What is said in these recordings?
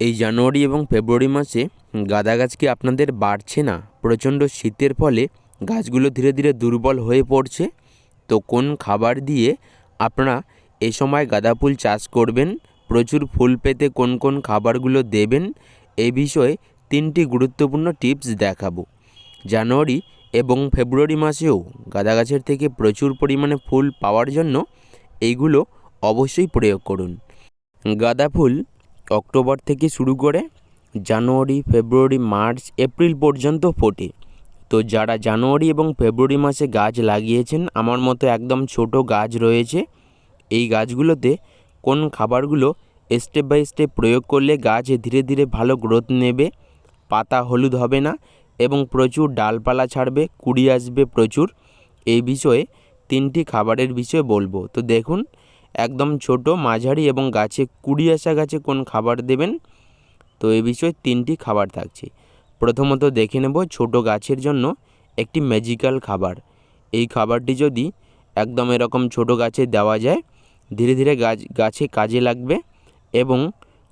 এই জানুয়ারি এবং ফেব্রুয়ারি মাসে গাঁদা গাছ কি আপনাদের বাড়ছে না? প্রচণ্ড শীতের ফলে গাছগুলো ধীরে ধীরে দুর্বল হয়ে পড়ছে। তো কোন খাবার দিয়ে আপনারা এই সময় গাঁদা ফুল চাষ করবেন? প্রচুর ফুল পেতে কোন কোন খাবারগুলো দেবেন? এই বিষয়ে তিনটি গুরুত্বপূর্ণ টিপস দেখাবো। জানুয়ারি এবং ফেব্রুয়ারি মাসেও গাঁদা গাছের থেকে প্রচুর পরিমাণে ফুল পাওয়ার জন্য এইগুলো অবশ্যই প্রয়োগ করুন। গাঁদা ফুল অক্টোবর থেকে শুরু করে জানুয়ারি, ফেব্রুয়ারি, মার্চ, এপ্রিল পর্যন্ত ফোটে। তো যারা জানুয়ারি এবং ফেব্রুয়ারি মাসে গাছ লাগিয়েছেন, আমার মতো একদম ছোট গাছ রয়েছে। এই গাছগুলোতে কোন খাবারগুলো স্টেপ বাই স্টেপ প্রয়োগ করলে গাছ ধীরে ধীরে ভালো গ্রোথ নেবে, পাতা হলুদ হবে না এবং প্রচুর ডালপালা ছাড়বে, কুড়ি আসবে প্রচুর, এই বিষয়ে তিনটি খাবারের বিষয়ে বলব। তো দেখুন একদম ছোট, মাঝারি এবং গাছে কুড়ি আসা গাছে কোন খাবার দেবেন? তো এ বিষয়ে তিনটি খাবার থাকছে। প্রথমত দেখে নেব ছোট গাছের জন্য একটি ম্যাজিক্যাল খাবার। এই খাবারটি যদি একদম এরকম ছোট গাছে দেওয়া যায়, ধীরে ধীরে গাছ, গাছে কাজে লাগবে এবং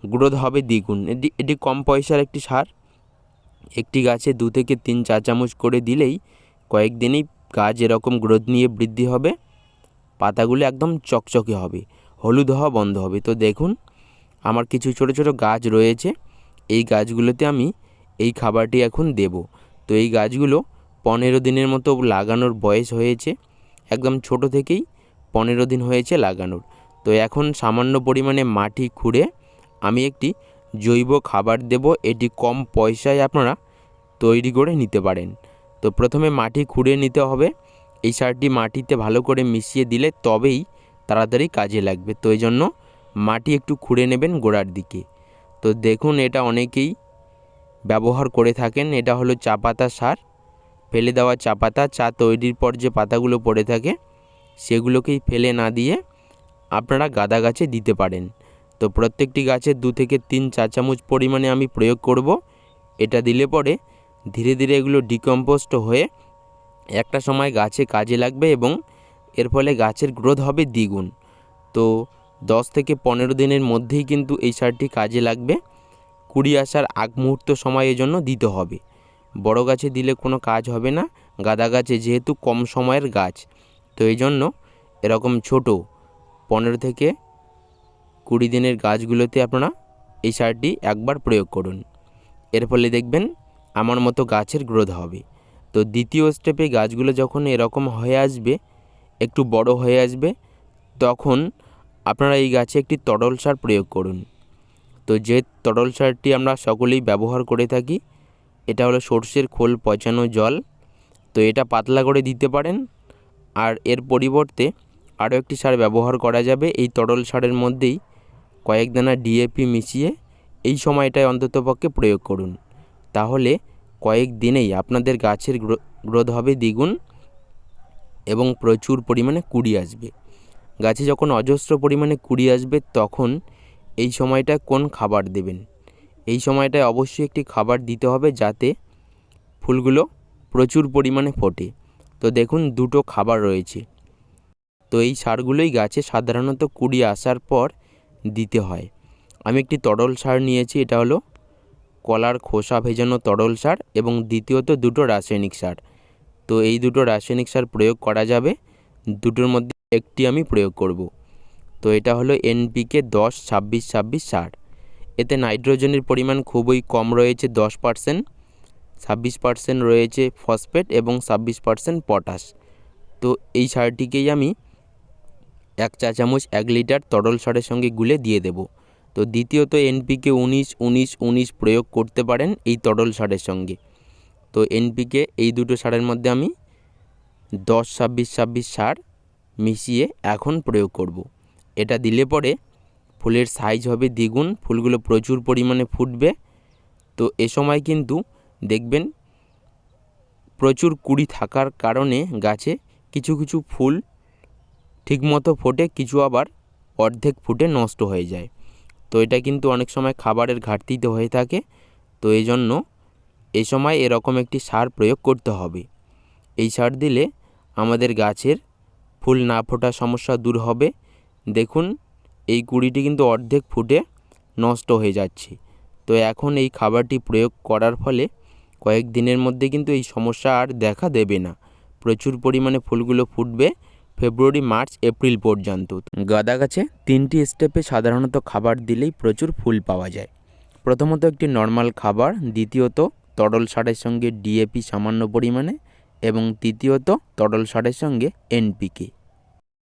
গ্রোথ হবে দ্বিগুণ। এটি এটি কম পয়সার একটি সার। একটি গাছে দু থেকে তিন চা চামচ করে দিলেই কয়েকদিনেই গাছ এরকম গ্রোথ নিয়ে বৃদ্ধি হবে। পাতাগুলো একদম চকচকে হবে, হলুদ হওয়া বন্ধ হবে। তো দেখুন, আমার কিছু ছোট ছোট গাছ রয়েছে, এই গাছগুলোতে আমি এই খাবারটি এখন দেব। তো এই গাছগুলো পনেরো দিনের মতো লাগানোর বয়স হয়েছে, একদম ছোট থেকেই পনেরো দিন হয়েছে লাগানোর। তো এখন সামান্য পরিমাণে মাটি খুঁড়ে আমি একটি জৈব খাবার দেব, এটি কম পয়সায় আপনারা তৈরি করে নিতে পারেন। তো প্রথমে মাটি খুঁড়ে নিতে হবে এই সারটি মাটিতে ভালো করে মিশিয়ে দিলে তবেই তাড়াতাড়ি কাজে লাগবে। তো এই জন্য মাটি একটু খুঁড়ে নেবেন গোড়ার দিকে। তো দেখুন এটা অনেকেই ব্যবহার করে থাকেন। এটা হলো চা পাতা সার। ফেলে দেওয়া চা পাতা, চা তৈরির পর যে পাতাগুলো পড়ে থাকে, সেগুলোকেই ফেলে না দিয়ে আপনারা গাদা গাছে দিতে পারেন। তো প্রত্যেকটি গাছে দু থেকে তিন চা চামচ পরিমাণে আমি প্রয়োগ করব। এটা দিলে পরে ধীরে ধীরে এগুলো ডিকম্পোস্ট হয়ে একটা সময় গাছে কাজে লাগবে এবং এর ফলে গাছের গ্রোথ হবে দ্বিগুণ। তো দশ থেকে পনেরো দিনের মধ্যেই কিন্তু এই সারটি কাজে লাগবে। কুড়ি আসার আগ মুহূর্ত সময় জন্য দিতে হবে। বড় গাছে দিলে কোনো কাজ হবে না, গাদা গাছে যেহেতু কম সময়ের গাছ। তো এই জন্য এরকম ছোট পনেরো থেকে কুড়ি দিনের গাছগুলোতে আপনারা এই সারটি একবার প্রয়োগ করুন। এর ফলে দেখবেন আমার মতো গাছের গ্রোথ হবে। তো দ্বিতীয় স্টেপে গাছগুলো যখন এরকম হয়ে আসবে, একটু বড় হয়ে আসবে, তখন আপনারা এই গাছে একটি তরল সার প্রয়োগ করুন। তো যে তরল সারটি আমরা সকলেই ব্যবহার করে থাকি, এটা হলো সর্ষের খোল পচানো জল। তো এটা পাতলা করে দিতে পারেন, আর এর পরিবর্তে আরও একটি সার ব্যবহার করা যাবে। এই তরল সারের মধ্যেই কয়েক দানা ডিএপি মিশিয়ে এই সময়টায় অন্ততপক্ষে প্রয়োগ করুন। তাহলে কয়েক দিনেই আপনাদের গাছের গ্রোথ হবে দ্বিগুণ এবং প্রচুর পরিমাণে কুড়ি আসবে। গাছে যখন অজস্র পরিমাণে কুড়ি আসবে তখন এই সময়টা কোন খাবার দেবেন? এই সময়টায় অবশ্যই একটি খাবার দিতে হবে যাতে ফুলগুলো প্রচুর পরিমাণে ফোটে। তো দেখুন, দুটো খাবার রয়েছে। তো এই সারগুলোই গাছে সাধারণত কুড়ি আসার পর দিতে হয়। আমি একটি তরল সার নিয়েছি, এটা হলো কলার খোসা ভেজানো তরল সার এবং দ্বিতীয়ত দুটো রাসায়নিক সার। তো এই দুটো রাসায়নিক সার প্রয়োগ করা যাবে। দুটোর মধ্যে একটি আমি প্রয়োগ করব। তো এটা হলো এনপিকে দশ ছাব্বিশ ছাব্বিশ সার। এতে নাইট্রোজেনের পরিমাণ খুবই কম রয়েছে, দশ পার্সেন্ট। ছাব্বিশ পার্সেন্ট রয়েছে ফসফেট এবং ছাব্বিশ পার্সেন্ট পটাশ। তো এই সারটিকেই আমি এক চা চামচ এক লিটার তরল সারের সঙ্গে গুলে দিয়ে দেব। তো দ্বিতীয়ত এনপিকে উনিশ উনিশ উনিশ প্রয়োগ করতে পারেন এই তরল সারের সঙ্গে। তো এনপিকে এই দুটো সারের মধ্যে আমি দশ, ছাব্বিশ ছাব্বিশ সার মিশিয়ে এখন প্রয়োগ করব। এটা দিলে পরে ফুলের সাইজ হবে দ্বিগুণ, ফুলগুলো প্রচুর পরিমাণে ফুটবে। তো এ সময় কিন্তু দেখবেন প্রচুর কুড়ি থাকার কারণে গাছে কিছু কিছু ফুল ঠিকমতো ফোটে, কিছু আবার অর্ধেক ফুটে নষ্ট হয়ে যায়। তো এটা কিন্তু অনেক সময় খাবারের ঘাটতিতে হয়ে থাকে। তো এই জন্য এ সময় এরকম একটি সার প্রয়োগ করতে হবে। এই সার দিলে আমাদের গাছের ফুল না ফোটার সমস্যা দূর হবে। দেখুন, এই কুড়িটি কিন্তু অর্ধেক ফুটে নষ্ট হয়ে যাচ্ছে। তো এখন এই খাবারটি প্রয়োগ করার ফলে কয়েক দিনের মধ্যে কিন্তু এই সমস্যা আর দেখা দেবে না। প্রচুর পরিমাণে ফুলগুলো ফুটবে ফেব্রুয়ারি, মার্চ, এপ্রিল পর্যন্ত। গাঁদা গাছে তিনটি স্টেপে সাধারণত খাবার দিলেই প্রচুর ফুল পাওয়া যায়। প্রথমত একটি নর্মাল খাবার, দ্বিতীয়ত তরল সারের সঙ্গে ডিএপি সামান্য পরিমাণে, এবং তৃতীয়ত তরল সারের সঙ্গে এনপিকে